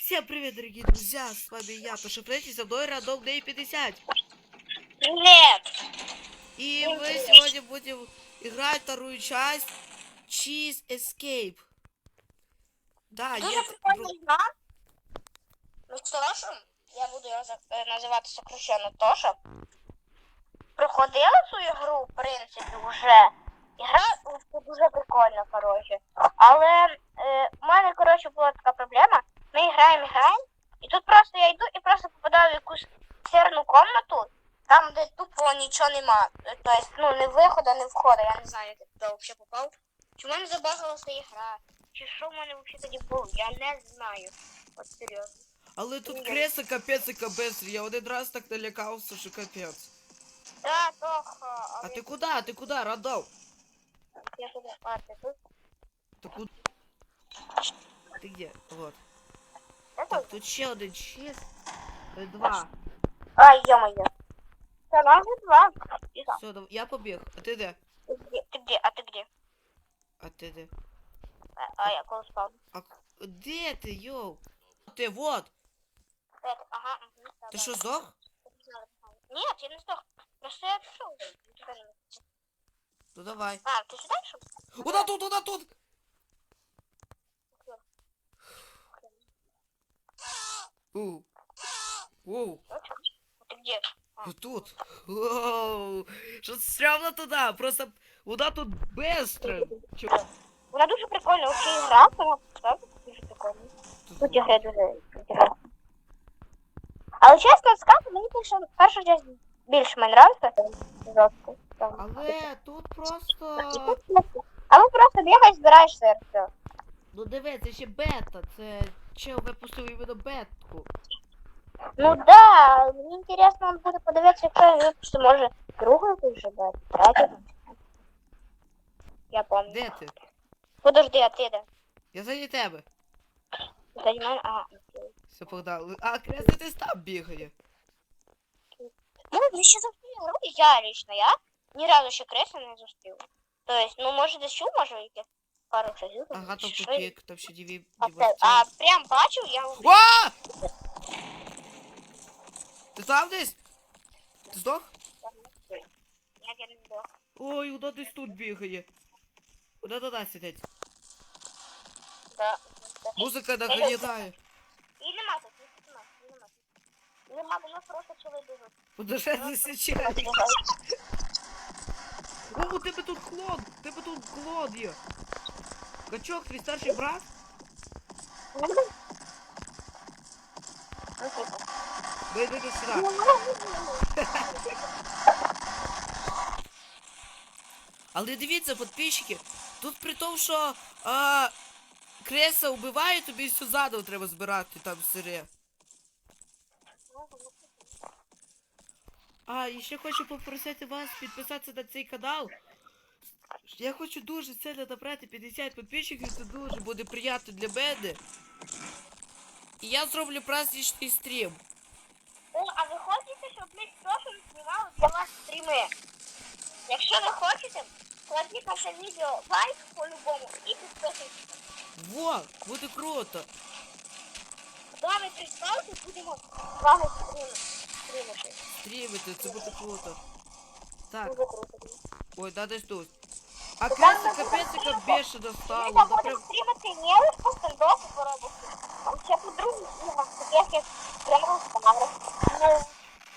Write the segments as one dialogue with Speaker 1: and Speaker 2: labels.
Speaker 1: Всем привет, дорогие друзья! С вами я, Тоша Фрэнсис, со мной Рандом Дэй 50.
Speaker 2: Привет!
Speaker 1: И
Speaker 2: Всем
Speaker 1: мы
Speaker 2: привет.
Speaker 1: сегодня будем играть вторую часть Cheese Escape. Да,
Speaker 2: Дуже
Speaker 1: є...
Speaker 2: прикольна гра. Ну, Тошем, я буду його за- е, називати сокращенно Тоша. Проходила цю ігру, в принципі, вже. Ігра е, дуже прикольна, коротше. Але е, в мене, коротше, була така проблема. Ми граємо, граємо, і тут просто я йду і просто попадаю в якусь сірну комнату, там, де тупо нічого нема. Е, Тобто, ну, не виходу, не входу. Я не знаю, як я туди взагалі попав. Чи в мене забагалася ігра? Чи що в мене взагалі тоді було? Я не знаю. От серйозно.
Speaker 1: Але тут кресло капець і капець. Я один раз так налякався, що капець.
Speaker 2: Да, Тоха,
Speaker 1: А ти куди? А ти куди, Рандом?
Speaker 2: я туди, а ти тут?
Speaker 1: Ти куди? Ти де? Вот.
Speaker 2: Тут?
Speaker 1: тут ще один чиз. Е, Два.
Speaker 2: А, ё-моё. Це нам два.
Speaker 1: Все, я побіг. А ти де?
Speaker 2: Ти где? Ти где? А ти где?
Speaker 1: А ти де?
Speaker 2: А, а я коли спав.
Speaker 1: А де ти, йоу? Ти, вот.
Speaker 2: Е, Ага, угу, да,
Speaker 1: Ти
Speaker 2: да.
Speaker 1: здох?
Speaker 2: Ні, я не здох. Просто я пішов.
Speaker 1: Ну давай.
Speaker 2: А, ти сюди йшов?
Speaker 1: Вона тут, вона тут! Оу. Оу.
Speaker 2: Ну, где?
Speaker 1: Ну Тут. Оу. Стрьомно туди. Просто вона тут быстро. Чого?
Speaker 2: Вона дуже прикольна, взагалі гра, вона правда дуже прикольна. Тут дуже інтересна. Але чесно сказати, мені більше перша часть більше мені нравиться. Жорстко.
Speaker 1: Але тут просто.
Speaker 2: Але просто бігаєш, збираєш серце.
Speaker 1: Ну диви, це ще бета. Це чел випустив іменно бетку.
Speaker 2: Ну да, мені інтересно он буде подивитися, якщо він випустить, може, другу якусь вже дати, третю. Я пам'ятаю.
Speaker 1: Де ти?
Speaker 2: Подожди, а ти де?
Speaker 1: Я за тебе.
Speaker 2: Заді мене, ага. окей.
Speaker 1: Все погнали. А кресло десь там бігає.
Speaker 2: Ну, ви ще завжди гру, я лично, я ні разу ще кресло не зустрів. Тобто, ну, може, десь чув, може, яких разів.
Speaker 1: Ага,
Speaker 2: чи
Speaker 1: тупик, там ще діві.
Speaker 2: А, а прям бачив, я
Speaker 1: А! Ти там десь? Ти здох?
Speaker 2: Я не здох.
Speaker 1: Ой, вона десь тут бігає. Вона туди сидить.
Speaker 2: Да.
Speaker 1: Музика нагнітає.
Speaker 2: І нема тут, нема, нема. Нема, нас просто чоли біжуть.
Speaker 1: Вона ще засічає. О, у тебе тут клон! У тебе тут клон є. Качок, твій старший брат?
Speaker 2: Типу.
Speaker 1: Ви сюди. Але дивіться, підписчики, тут при тому, що а, креса вбиває, тобі все заново треба збирати там сире. А, і ще хочу попросити вас підписатися на цей канал. Я хочу дуже сильно набрати 50 підписчиків, це дуже буде приємно для мене. І я зроблю праздничний стрім.
Speaker 2: О, а ви хочете, щоб ми Тошем знімали для вас стріми? Якщо не хочете, кладіть наше відео лайк по-любому і підписуйтесь.
Speaker 1: Во, буде круто.
Speaker 2: З вами представте, будемо з вами стріми- стрімити.
Speaker 1: Стрімити, це буде круто. Так,
Speaker 2: Дуже круто.
Speaker 1: ой, да десь тут. А
Speaker 2: Там
Speaker 1: креса
Speaker 2: буде
Speaker 1: капець яка
Speaker 2: стрімати.
Speaker 1: бешено
Speaker 2: Ми
Speaker 1: стало.
Speaker 2: там
Speaker 1: Да
Speaker 2: будемо
Speaker 1: прям...
Speaker 2: стрімити не лише по стендопу по роботу, а ще по другим іграм, таких як Прямо Стар. Ну,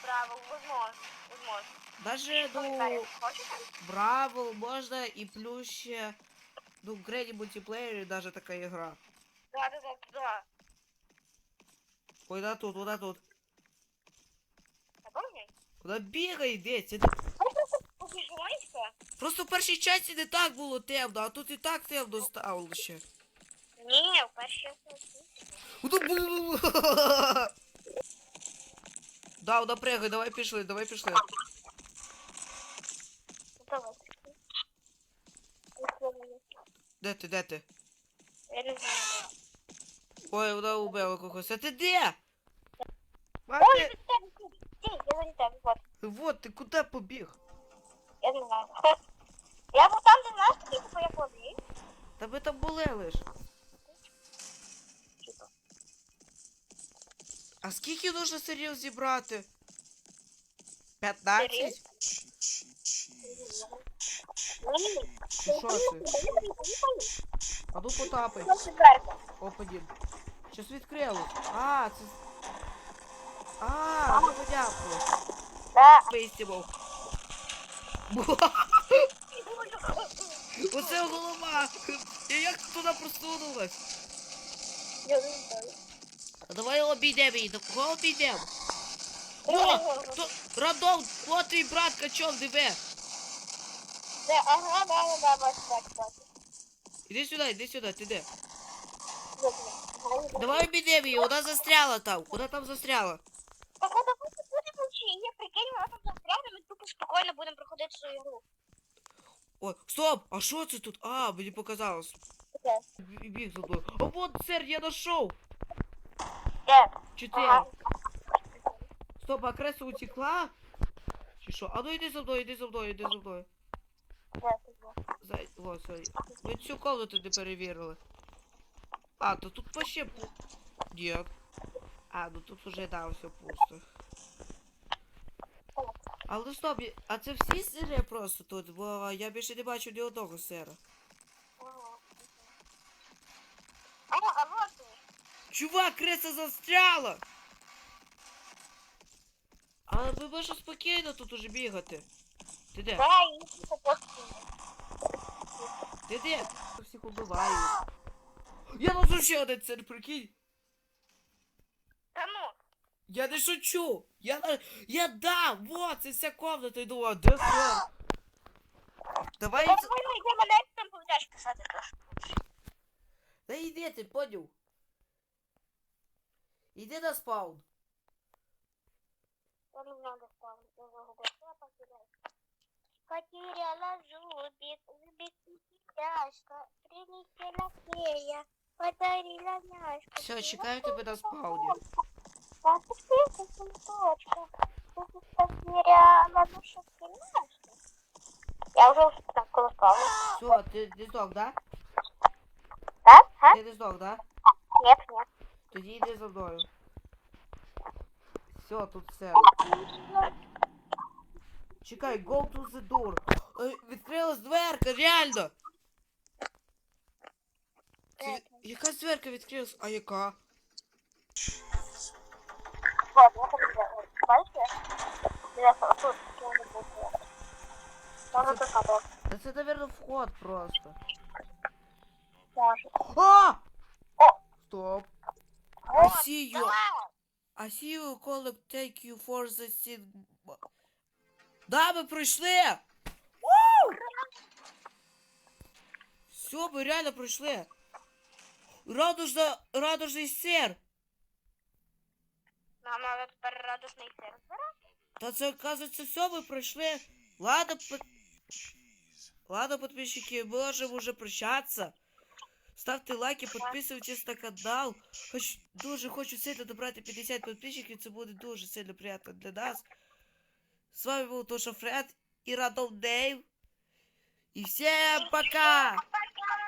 Speaker 2: право, возможно, возможно.
Speaker 1: Даже, ну,
Speaker 2: Коментарі хочете?
Speaker 1: Бравл можна і плюс ще, ну, в Грені мультиплеєрі даже така ігра.
Speaker 2: Да, да, да, да.
Speaker 1: Ой, да тут, вона тут.
Speaker 2: Запомни?
Speaker 1: Вона бігає десь.
Speaker 2: Просто
Speaker 1: в першій часті не так було темно, а тут і так темно стало ще.
Speaker 2: Ні, в першій
Speaker 1: Ото бу- Да, вона пригай, давай пішли, давай пішли.
Speaker 2: Давай.
Speaker 1: Де ти, де ти?
Speaker 2: Я не знаю.
Speaker 1: Ой, вона убила когось. А ти де?
Speaker 2: Ой, я тебе, стій, я за тебе, вот.
Speaker 1: Вот, ти куди побіг?
Speaker 2: Я не знаю. Я був там, де знаєш, такий, типу, як води.
Speaker 1: Та ви там були лиш.
Speaker 2: Типу.
Speaker 1: А скільки нужно сирів зібрати? 15?
Speaker 2: Сирів? Ні,
Speaker 1: Чи що це? А ну потапай.
Speaker 2: Це цукерка.
Speaker 1: Опадін. Щось відкрилось. А, це. А, ну понятно.
Speaker 2: Да.
Speaker 1: Оце голова. Я як туди просунулась?
Speaker 2: Я не знаю.
Speaker 1: А давай обійдемо її. До кого обійдемо? О, то, Радон, от твій брат качок, диви.
Speaker 2: Це, ага, да, да, да, бачу, бачу, бачу.
Speaker 1: Іди сюди, іди сюди, ти де?
Speaker 2: Добре.
Speaker 1: Давай обійдемо її, вона застряла там. Вона там застряла.
Speaker 2: Так, а давай будемо чи є, прикинь, вона там застряне, ми тупо спокійно будемо проходити свою гру.
Speaker 1: Ой, стоп! А що це тут? А, мені показалось.
Speaker 2: Де?
Speaker 1: Біг за мною. О, вот, сер, я знайшов!
Speaker 2: Де?
Speaker 1: Чотири.
Speaker 2: Ага.
Speaker 1: Стоп, а кресло утекла? Чи що? А ну йди за мною, йди за мною, йди за мною.
Speaker 2: Де ти є?
Speaker 1: Зай... О, сорі. Ми цю комнату не перевірили. А, то тут вообще пу... Нет. А, ну тут уже, да, все пусто. Але стоп, а це всі сири просто тут, бо я більше не бачу ні одного сира.
Speaker 2: А, вот ти.
Speaker 1: Чувак, кресло застряло! Але ми можемо спокійно тут уже бігати. Ти де?
Speaker 2: Да.
Speaker 1: Ти де? Всіх убиваю. Я знайшов ще один сир, прикинь.
Speaker 2: Та ну,
Speaker 1: Я не шучу! Я, на- я дав! Вот, це вся комната, і думаю, де сир? Давай,
Speaker 2: давай
Speaker 1: це-
Speaker 2: ми йдемо на там будеш писати трошки.
Speaker 1: да йди ти, поняв? Іди на спаун.
Speaker 2: Я не знаю, де там. Я загубив. Я потеряю. Потеряла зубик, зубик тяжко, прилетела фея, подарила няшку.
Speaker 1: Все, чекаю тебе на спауні.
Speaker 2: А ты спишь, цветочка? Ты потеряла душу няшку. Я уже так коло спавна.
Speaker 1: Все, ти не здох, да?
Speaker 2: Так? А?
Speaker 1: Ти не здох, да?
Speaker 2: Нет, нет.
Speaker 1: Тоді йди за мною. Все, тут все. Чекай, go to the door. Е, Відкрилась дверка, реально. Це, якась дверка відкрилась, а яка?
Speaker 2: Вот, я тут. Може тут надо.
Speaker 1: Та наверное, вход просто.
Speaker 2: Може.
Speaker 1: А!
Speaker 2: О!
Speaker 1: Стоп. I see you. I see you colleague take you for the scene. Да, ми пройшли! Все, ми реально пройшли. Радужна, радужний сир.
Speaker 2: Нам надо тепер радісний сир.
Speaker 1: Та це, оказується, все, ми пройшли. Ладно, по... Ладно, подписчики, мы можем уже прощаться. Ставте лайки, підписуйтесь на канал. Хоч дуже хочу сильно добрати 50 підписчиків, це буде дуже сильно приємно для нас. З вами був Тоша Фред і Радом Дейв. І всім пока!
Speaker 2: Пока.